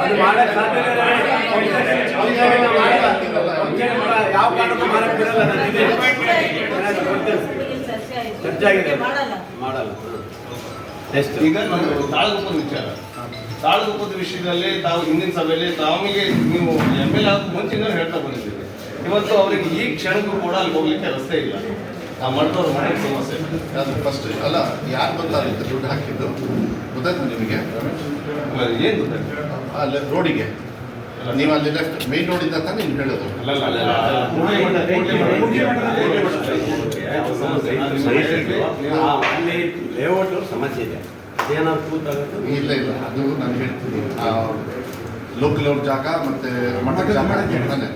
ಅದು ಮಾಡಕ್. ಯಾವ ಕಾರಣಕ್ಕೂ ಬಿಡಲ್ಲ ಮಾಡಲ್ಲ ಈಗ ನಮ್ದು ತಾಳಗುಪ್ಪದ ವಿಚಾರ. ತಾಳಗುಪ್ಪದ ವಿಷಯದಲ್ಲಿ ತಾವು ಹಿಂದಿನ ಸಭೆಯಲ್ಲಿ ತಾವಿಗೆ ನೀವು ಎಂ ಎಲ್ ಎ ಮುಂಚಿನ ಹೇಳ್ತಾ ಬಂದಿದ್ದೀವಿ ಇವತ್ತು ಅವರಿಗೆ ಈ ಕ್ಷಣಕ್ಕೂ ಕೂಡ ಅಲ್ಲಿ ಹೋಗ್ಲಿಕ್ಕೆ ರಸ್ತೆ ಇಲ್ಲ. ಆ ಮಠದವ್ರ ಮನೆ ಸಮಸ್ಯೆ ಅದು ಫಸ್ಟ್ ಅಲ್ಲ ಯಾರು ಬಂದ ದುಡ್ಡು ಹಾಕಿದ್ದು? ಗೊತ್ತಾಯ್ತು ನಿಮಗೆ. ಏನು ಗೊತ್ತಾಯ್ತು ಗೊತ್ತಾಗ್ತದೆ ಅಲ್ಲಿ ರೋಡಿಗೆ. ನೀವು ಅಲ್ಲಿ ಲೆಫ್ಟ್ ಮೇನ್ ರೋಡಿಂದ ತಾನೇ ನೀವು ಹೇಳೋದು? ಅಲ್ಲಿ ಲೇಔಟ್ ಸಮಸ್ಯೆ ಇದೆ. ಇಲ್ಲ ಇಲ್ಲ ಅದು ನಾನು ಹೇಳ್ತೀನಿ. ಲೋಕಲ್ ಅವ್ರ ಜಾಗ ಮತ್ತೆ ಮಠದ ಜಾಗ ಹೇಳ್ತಾನೆ.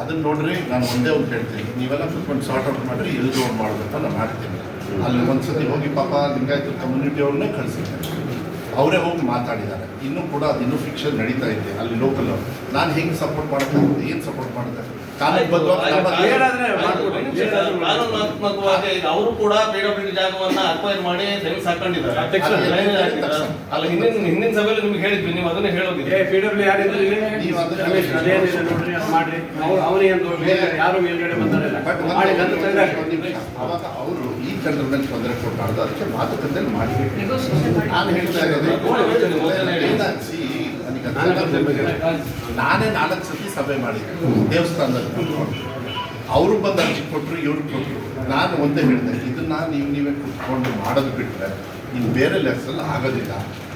ಅದನ್ನ ನೋಡ್ರಿ ನಾನು ಒಂದೇ ಒಂದು ಹೇಳ್ತೀನಿ. ನೀವೆಲ್ಲ ಕುತ್ಕೊಂಡು ಸಾರ್ಟ್ ಔಟ್ ಮಾಡ್ರಿ ಎಲ್ಲಿ ರೋಡ್ ಮಾಡ್ಬೇಕು ನಾನು ಮಾಡ್ತೀನಿ. ಅಲ್ಲಿ ಒಂದ್ಸತಿ ಹೋಗಿ ಪಾಪ ಲಿಂಗಾಯತ ಕಮ್ಯುನಿಟಿ ಅವ್ರನ್ನೇ ಕಳಿಸಿದ್ದೆ ಅವರೇ ಹೋಗಿ ಮಾತಾಡಿದ್ದಾರೆ. ಇನ್ನೂ ಕೂಡ ಅದು ಇನ್ನೂ ಫಿಕ್ಷನ್ ನಡೀತಾ ಇದೆ ಅಲ್ಲಿ ಲೋಕಲ್ ನಾನು ಹೆಂಗೆ ಸಪೋರ್ಟ್ ಮಾಡ್ತಾ ಏನು ಸಪೋರ್ಟ್ ಮಾಡಿದೆ ಕಾನೂನಾತ್ಮಕವಾಗಿ ಅವರು ಕೂಡ ಪಿಡಬ್ಲ್ಯೂ ಜಾಗವನ್ನ ಅಕ್ವೈರ್ ಮಾಡಿ ಹೆಂಗ್ ಹಾಕೊಂಡಿದ್ದಾರೆ. ಅಲ್ಲ ಹಿಂದಿನ ಹಿಂದಿನ ಸಭೆಯಲ್ಲಿ ನಿಮ್ಗೆ ಹೇಳಿದ್ವಿ ನೀವು ಅದನ್ನ ಏ ಹೇಳೋದಿದೆ ಪಿ ಡಬ್ಲ್ಯೂ ಯಾರಿದ್ರು ಇಲ್ಲಿ ನೀವು ಅದನ್ನ ರಮೇಶ್ ಅದೇನಿದೆ ನೋಡ್ರಿ ಅದು ಮಾಡ್ರಿ. ಅವನೇ ಅವನಿಗೆ ಯಾರು ಮೇಲ್ಗಡೆ ಬಂದಾರಲ್ಲ. ಅವಾಗ ಅವರು ಈ ಸಂದರ್ಭದಲ್ಲಿ ತೊಂದರೆ ಕೊಡಬಾರ್ದು ಅದಕ್ಕೆ ಮಾತುಕತೆ ಮಾಡಿ. ನಾನು ಹೇಳ್ತಾ ಇರೋದು ಇಲ್ಲ, see, ನನಗೆ ಅದೆಲ್ಲ ನಾನೇ ನಾಲ್ಕು ಸತಿ ಸಭೆ ಮಾಡಿದ್ದೆ. ದೇವಸ್ಥಾನದಲ್ಲಿ ಅವರು ಬಂದು ಅರ್ಜಿ ಕೊಟ್ಟರು ಇವ್ರು ಕೊಟ್ಟರು ನಾನು ಒಂದೇ ಹೇಳಿದೆ ಇದನ್ನ ನೀವು ನೀವೇ ಕುತ್ಕೊಂಡು ಮಾಡೋದು ಬಿಟ್ಟರೆ ಇನ್ನು ಬೇರೆ ಲೆಕ್ಸಲ್ಲಿ ಆಗೋದಿಲ್ಲ.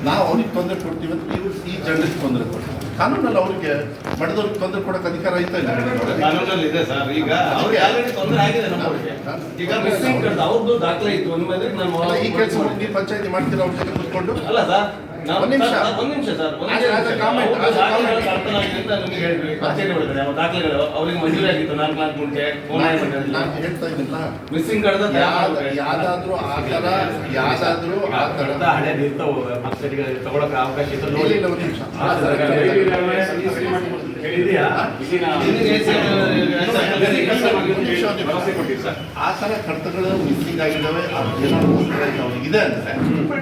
ನಾವು ಅವ್ರಿಗೆ ತೊಂದರೆ ಕೊಡ್ತೀವಿ ಅಂತ ಇವ್ರು ಈ ಜನರಿಗೆ ತೊಂದರೆ ಕೊಡ್ತೀವಿ. ಕಾನೂನಲ್ಲಿ ಅವ್ರಿಗೆ ಮಡದವ್ರಿಗೆ ತೊಂದರೆ ಕೊಡೋಕೆ ಅಧಿಕಾರ ಆಯ್ತಾ ಇಲ್ಲ? ಕಾನೂನಲ್ಲಿ ಇದೆ ಸರ್. ಈಗ ಅವ್ರಿಗೆ ಆಲ್ರೆಡಿ ತೊಂದರೆ ಆಗಿದೆ ಈಗ ಅವ್ರದ್ದು ದಾಖಲೆ ಇತ್ತು. ನಾನು ಈ ಕೆಲಸ ನೀವು ಪಂಚಾಯತಿ ಮಾಡ್ತೀರಾ ಅವ್ರ ಜೊತೆ ಕುತ್ಕೊಂಡು? ಅಲ್ಲ ಸರ್ ಒಂದ್ ನಿಮಿಷ. ಸರ್, ಒಂದ್ ನಿಮಿಷ ಸರ್. ದಾಖಲೆಗಳು ಅವ್ರಿಗೆ ಮಂಜೂರಿ ಆಗಿತ್ತು ನಾಲ್ಕು ನಾಲ್ಕು ಮುಂಚೆ ನಾನು ಹೇಳ್ತಾ ಇದ್ದಿಲ್ಲ ಮಿಸ್ಸಿಂಗ್ ಕಡ್ದ ಯಾವ್ದು ಯಾವ್ದಾದ್ರು ಆ ಥರ ಯಾವ್ದಾದ್ರು ಆ ಥರ. ಕಡ್ದ ಹಳೇದು ಇರ್ತಾವ ಮತ್ತೆ ಈಗ ತಗೊಳಕ್ ಅವಕಾಶ ಇತ್ತು ನೋಡಿ. ಹೇಳಿದ್ಯಾ? ಸರ್. ಆ ಥರ ಕಡತಗಳು ಮಿಸ್ಸಿಂಗ್ ಆಗಿದ್ದಾವೆ ಇದೆ ಅಂದ್ರೆ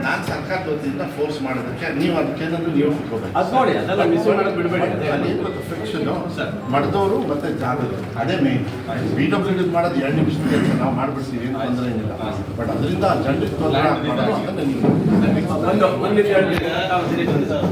ನಾನು ಸರ್ಕಾರದ ವತಿಯಿಂದ ಫೋರ್ಸ್ ಮಾಡೋದಕ್ಕೆ ನೀವು ಅದಕ್ಕೇನಾದ್ರು ನೀವು ಕುತ್ಕೋಬೇಕು ಅದು ನೋಡಿ ಅದೆಲ್ಲ ಮಿಸ್ ಮಾಡೋದು ಬಿಡಬೇಡಿ. ಅದೇ ಫಿಕ್ಷನ್ ಮಡದವರು ಮತ್ತೆ ಜಾಗದವರು. ಅದೇ ಮೇನ್ ಬಿ ಡಬ್ಲ್ಯೂ ಮಾಡೋದು ಎರಡು ನಿಮಿಷ ನಾವು ಮಾಡ್ಬಿಡ್ತೀವಿ ಏನು ತೊಂದರೆ ಏನಿಲ್ಲ. ಬಟ್ ಅದರಿಂದ ಜನರಿಗೆ ತೊಂದರೆ ಒಂದು ಒಂದು ಸರಿ ಸರ್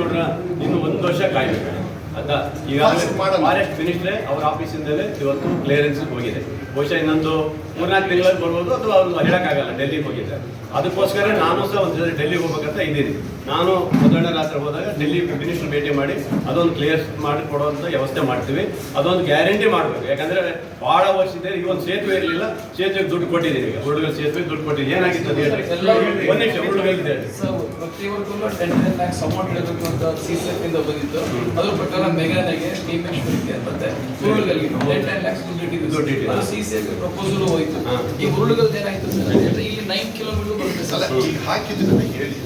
ನೋಡ್ರ ಇನ್ನು ಒಂದು ವರ್ಷ ಕಾಯ್ಬೇಕು. ಅದ ಈಗಾಗಲೇ. ಫಾರೆಸ್ಟ್ ಮಿನಿಸ್ಟ್ರೆ ಅವ್ರ ಆಫೀಸಿಂದಲೇ ಇವತ್ತು ಕ್ಲಿಯರೆನ್ಸ್ ಹೋಗಿದೆ. ಬಹುಶಃ ಇನ್ನೊಂದು ಮೂರ್ನಾಲ್ಕು ತಿಂಗಳಲ್ಲಿ ಬರ್ಬೋದು ಅಥವಾ ಅವ್ರು ಹೇಳೋಕ್ಕಾಗಲ್ಲ ಡೆಲ್ಲಿಗೆ ಹೋಗಿದ್ದಾರೆ ಅದಕ್ಕೋಸ್ಕರ ನಾನು ಸಹ ಒಂದು ಜೊತೆ ಡೆಲ್ಲಿಗೆ ಹೋಗ್ಬೇಕಂತ ಇದ್ದೀನಿ ನಾನು ಮೊದಲನೇ ರಾತ್ರಿ ಹೋದಾಗ ಡೆಲ್ಲಿ ಮಿನಿಸ್ಟರ್ ಭೇಟಿ ಮಾಡಿ ಅದೊಂದು ಕ್ಲಿಯರ್ ಮಾಡಿ ಕೊಡುವಂಥ ವ್ಯವಸ್ಥೆ ಮಾಡ್ತೀವಿ. ಅದೊಂದು ಗ್ಯಾರಂಟಿ ಮಾಡಬೇಕು. ಯಾಕಂದ್ರೆ ಬಹಳ ಇದೆ ಈ ಒಂದು ಸೇತುವೆ ಇರಲಿಲ್ಲ ಸೇತುವೆಗೆ ದುಡ್ಡು ಕೊಟ್ಟಿದ್ದೀನಿ ಈಗ. ಹುಡುಗರ ಸೇತುವೆಗೆ ದುಡ್ಡು ಕೊಟ್ಟಿದ್ದೀನಿ ಏನಾಗಿತ್ತು ಅದು ಹೇಳಿ ಒಂದು ನಿಮಿಷ ಹುಡುಗರಿಗೆ ಲ್ಯಾಕ್ಸ್ ಅಮೌಂಟ್ ಇರಬೇಕು ಅಂತ ಸಿ ಸಿ ಎಫ್ ಇಂದ ಬಂದಿತ್ತು. ಅದ್ರ ಪ್ರಕಾರ ಮೆಗಾನಿಗೆ ಟೀಮ್ ಮತ್ತೆ ಉರುಳುಗಲ್ಗೆ ಲ್ಯಾಕ್ಸ್ ದುಡ್ಡು. ಅದು ಸಿ ಸಿ ಎಫ್ ಪ್ರಪೋಸಲ್ ಹೋಯ್ತು. ಈ ಉರುಳುಗಲ್ದು ಏನಾಯ್ತು ಇಲ್ಲಿ ನೈನ್ ಕಿಲೋಮೀಟರ್ ಬರುತ್ತೆ ಹಾಕಿದ್ರು ಸರ್ ಈಗ ಹೇಳಿ.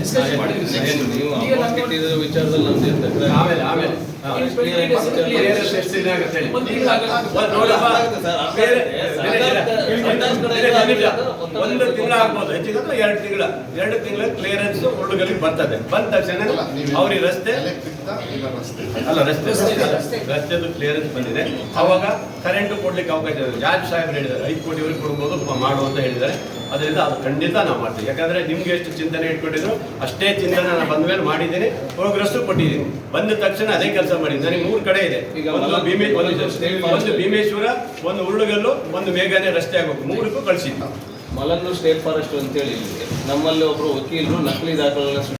ಡಿಸ್ಕಷನ್ ಮಾಡಿದ್ವಿ ಅಮೌಂಟ್ ನಮ್ಗೆ ಇಟ್ಟಿರೋ ವಿಚಾರದಲ್ಲಿ ನಮ್ದು ಆಮೇಲೆ ಆಮೇಲೆ. ಒಂದು ತಿಂಗಳ ಆಗ್ಬೋದು. ಹೆಚ್ಚಿಗೆ ಎರಡು ತಿಂಗಳ. ಎರಡು ತಿಂಗಳ ಕ್ಲಿಯರೆನ್ಸ್ ಹುಡುಗರಿಗೆ ಬರ್ತದೆ. ಬಂದ ತಕ್ಷಣ ಅವ್ರಿಗೆ ರಸ್ತೆ ಅಲ್ಲ ರಸ್ತೆ ರಸ್ತೆದು ಕ್ಲಿಯರೆನ್ಸ್ ಬಂದಿದೆ. ಅವಾಗ ಕರೆಂಟ್ ಕೊಡ್ಲಿಕ್ಕೆ ಅವಕಾಶ ಇದೆ ಜಾರ್ಜ್ ಸಾಹೇಬ್ರು ಹೇಳಿದ್ದಾರೆ ಐದು ಕೋಟಿವರೆಗೆ ಕೊಡ್ಬೋದು ಮಾಡುವಂತ ಮಾಡು ಅಂತ ಹೇಳಿದ್ದಾರೆ. ಅದರಿಂದ ಅದು ಖಂಡಿತ ನಾವು ಮಾಡ್ತೀವಿ. ಯಾಕಂದ್ರೆ ನಿಮ್ಗೆ ಎಷ್ಟು ಚಿಂತನೆ ಇಟ್ಕೊಂಡಿದ್ರು ಅಷ್ಟೇ ಚಿಂತನೆ ನಾನು ಬಂದ ಮೇಲೆ ಮಾಡಿದ್ದೀನಿ ಪ್ರೋಗ್ರೆಸ್ ಕೊಟ್ಟಿದ್ದೀನಿ. ಬಂದ ತಕ್ಷಣ ಅದೇ ಕೆಲಸ ಮಾಡಿದ್ದೀನಿ. ನನಗೆ ಮೂರು ಕಡೆ ಇದೆ. ಈಗ ಒಂದು ಭೀಮೇ ಒಂದು ಒಂದು ಭೀಮೇಶ್ವರ ಒಂದು ಉರುಳುಗಲ್ಲು ಒಂದು ಮೇಘಾನೆ ರಸ್ತೆ ಆಗಬೇಕು ಮೂರಕ್ಕೂ ಕಳಿಸಿದ್ದು ಮಲನ್ನು ಸ್ಟೇಟ್ ಫಾರೆಸ್ಟ್ ಅಂತೇಳಿ ನಮ್ಮಲ್ಲಿ ಒಬ್ರು ವಕೀಲರು ನಕಲಿ ದಾಖಲೆಗಳನ್ನ